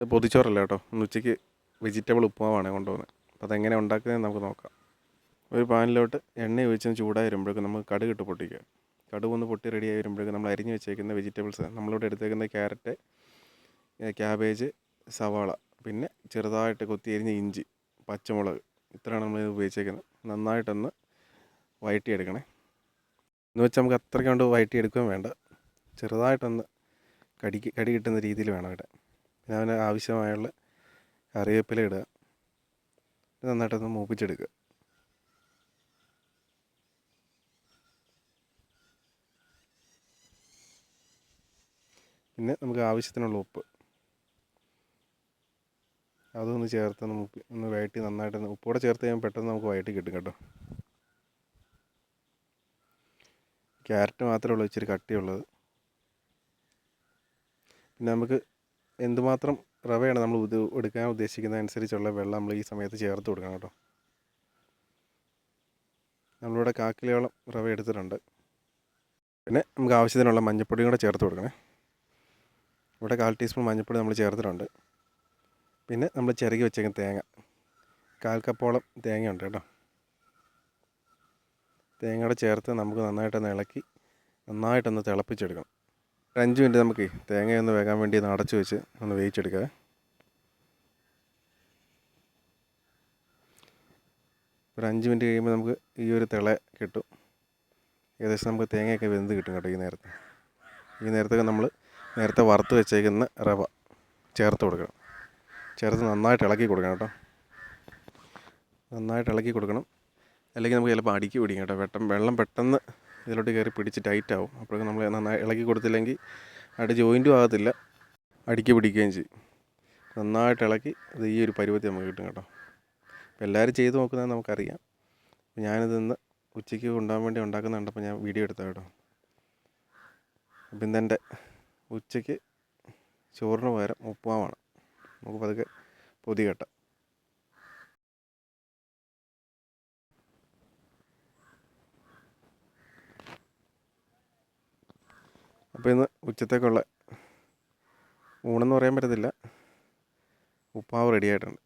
ഇത് പൊതിച്ചോറല്ല കേട്ടോ. ഇന്ന് ഉച്ചയ്ക്ക് വെജിറ്റബിൾ ഉപ്പുമാവാണ് കൊണ്ടുപോകുന്നത്. അപ്പോൾ അതെങ്ങനെ ഉണ്ടാക്കുന്നതെന്ന് നമുക്ക് നോക്കാം. ഒരു പാനിലോട്ട് എണ്ണ ഒഴിച്ച് ചൂടായി വരുമ്പോഴേക്കും നമുക്ക് കടുക് ഇട്ട് പൊട്ടിക്കുക കടുക് ഒന്ന് പൊട്ടി റെഡിയായി വരുമ്പോഴേക്കും നമ്മൾ അരിഞ്ഞ് വെച്ചേക്കുന്ന വെജിറ്റബിൾസ് നമ്മളിവിടെ എടുത്തേക്കുന്ന ക്യാരറ്റ് ക്യാബേജ് സവാള പിന്നെ ചെറുതായിട്ട് കൊത്തി അരിഞ്ഞ ഇഞ്ചി പച്ചമുളക് ഇത്രയാണ് നമ്മൾ ഉപയോഗിച്ചേക്കുന്നത്. നന്നായിട്ടൊന്ന് വഴറ്റിയെടുക്കണേ എന്ന് വെച്ചാൽ നമുക്ക് അത്രയ്ക്ക് കൊണ്ട് വഴറ്റിയെടുക്കുകയും വേണ്ട. ചെറുതായിട്ടൊന്ന് കടിക്ക് കടി കിട്ടുന്ന രീതിയിൽ വേണം ഇടാൻ പിന്നെ അവന് ആവശ്യമായുള്ള കറിവേപ്പില ഇടുക. നന്നായിട്ടൊന്ന് മൂപ്പിച്ചെടുക്കുക. പിന്നെ നമുക്ക് ആവശ്യത്തിനുള്ള ഉപ്പ്. അതൊന്ന് ചേർത്ത് ഒന്ന് ഒന്ന് വഴറ്റി നന്നായിട്ട് ഉപ്പോടെ ചേർത്ത് കഴിയുമ്പോൾ പെട്ടെന്ന് നമുക്ക് വഴറ്റി കിട്ടും കേട്ടോ. ക്യാരറ്റ് മാത്രമേ ഉള്ളൂ ഇച്ചിരി കട്ടിയുള്ളത്. പിന്നെ നമുക്ക് എന്തുമാത്രം റവയാണ് നമ്മൾ ഇത് എടുക്കാൻ ഉദ്ദേശിക്കുന്നത് അനുസരിച്ചുള്ള വെള്ളം നമ്മൾ ഈ സമയത്ത് ചേർത്ത് കൊടുക്കണം കേട്ടോ. നമ്മളിവിടെ കാക്കിലോളം റവ എടുത്തിട്ടുണ്ട്. പിന്നെ നമുക്ക് ആവശ്യത്തിനുള്ള മഞ്ഞപ്പൊടിയും കൂടെ ചേർത്ത് കൊടുക്കണേ. ഇവിടെ കാൽ ടീസ്പൂൺ മഞ്ഞൾപ്പൊടി നമ്മൾ ചേർത്തിട്ടുണ്ട്. പിന്നെ നമ്മൾ ചിരകി വെച്ചേക്കുന്ന തേങ്ങ. കാൽ കപ്പോളം തേങ്ങയുണ്ട് കേട്ടോ. തേങ്ങയുടെ ചേർത്ത് നമുക്ക് നന്നായിട്ടൊന്ന് ഇളക്കി നന്നായിട്ടൊന്ന് തിളപ്പിച്ചെടുക്കണം. ഒരു അഞ്ച് മിനിറ്റ് നമുക്ക് തേങ്ങയൊന്ന് വേകാൻ വേണ്ടി ഒന്ന് അടച്ചു വെച്ച് ഒന്ന് വേവിച്ചെടുക്കുക ഒരു അഞ്ച് മിനിറ്റ് കഴിയുമ്പോൾ നമുക്ക് ഈ ഒരു തിള കിട്ടും. ഏകദേശം നമുക്ക് തേങ്ങയൊക്കെ വെന്ത് കിട്ടും കേട്ടോ ഈ നേരത്തെ. ഈ നേരത്തൊക്കെ നമ്മൾ നേരത്തെ വറുത്ത് വെച്ചേക്കുന്ന റവ ചേർത്ത് കൊടുക്കണം. ചേർത്ത് നന്നായിട്ട് ഇളക്കി കൊടുക്കണം കേട്ടോ. നന്നായിട്ട് ഇളക്കി കൊടുക്കണം. അല്ലെങ്കിൽ നമുക്ക് ചിലപ്പോൾ അടിക്ക് പിടിക്കും കേട്ടോ. വെട്ടം വെള്ളം പെട്ടെന്ന് ഇതിലോട്ട് കയറി പിടിച്ച് ടൈറ്റ് ആവും. അപ്പോഴേക്കും നമ്മൾ നന്നായി ഇളക്കി കൊടുത്തില്ലെങ്കിൽ അവിടെ ജോയിന്റും ആകത്തില്ല. അടിക്ക് പിടിക്കുകയും ചെയ്യും. നന്നായിട്ട് ഇളക്കി അത് ഈ ഒരു പരുവത്തിൽ നമുക്ക് കിട്ടും കേട്ടോ. എല്ലാവരും ചെയ്ത് നോക്കുന്നത് നമുക്കറിയാം. ഞാനിത് ഇന്ന് ഉച്ചയ്ക്ക് കൊണ്ടുപോകാൻ വേണ്ടി ഉണ്ടാക്കുന്ന അപ്പോൾ ഞാൻ വീഡിയോ എടുത്ത കേട്ടോ. അപ്പം ഇന്നെന്റെ ഉച്ചയ്ക്ക് ചോറിന് പകരം ഉപ്പുമാവാണ്. നമുക്ക് പതുക്കെ പൊതി കെട്ടാം. അപ്പോൾ ഇന്ന് ഉച്ചത്തേക്കുള്ള ഊണെന്ന് പറയാൻ പറ്റത്തില്ല. ഉപ്പാവ് റെഡി ആയിട്ടുണ്ട്.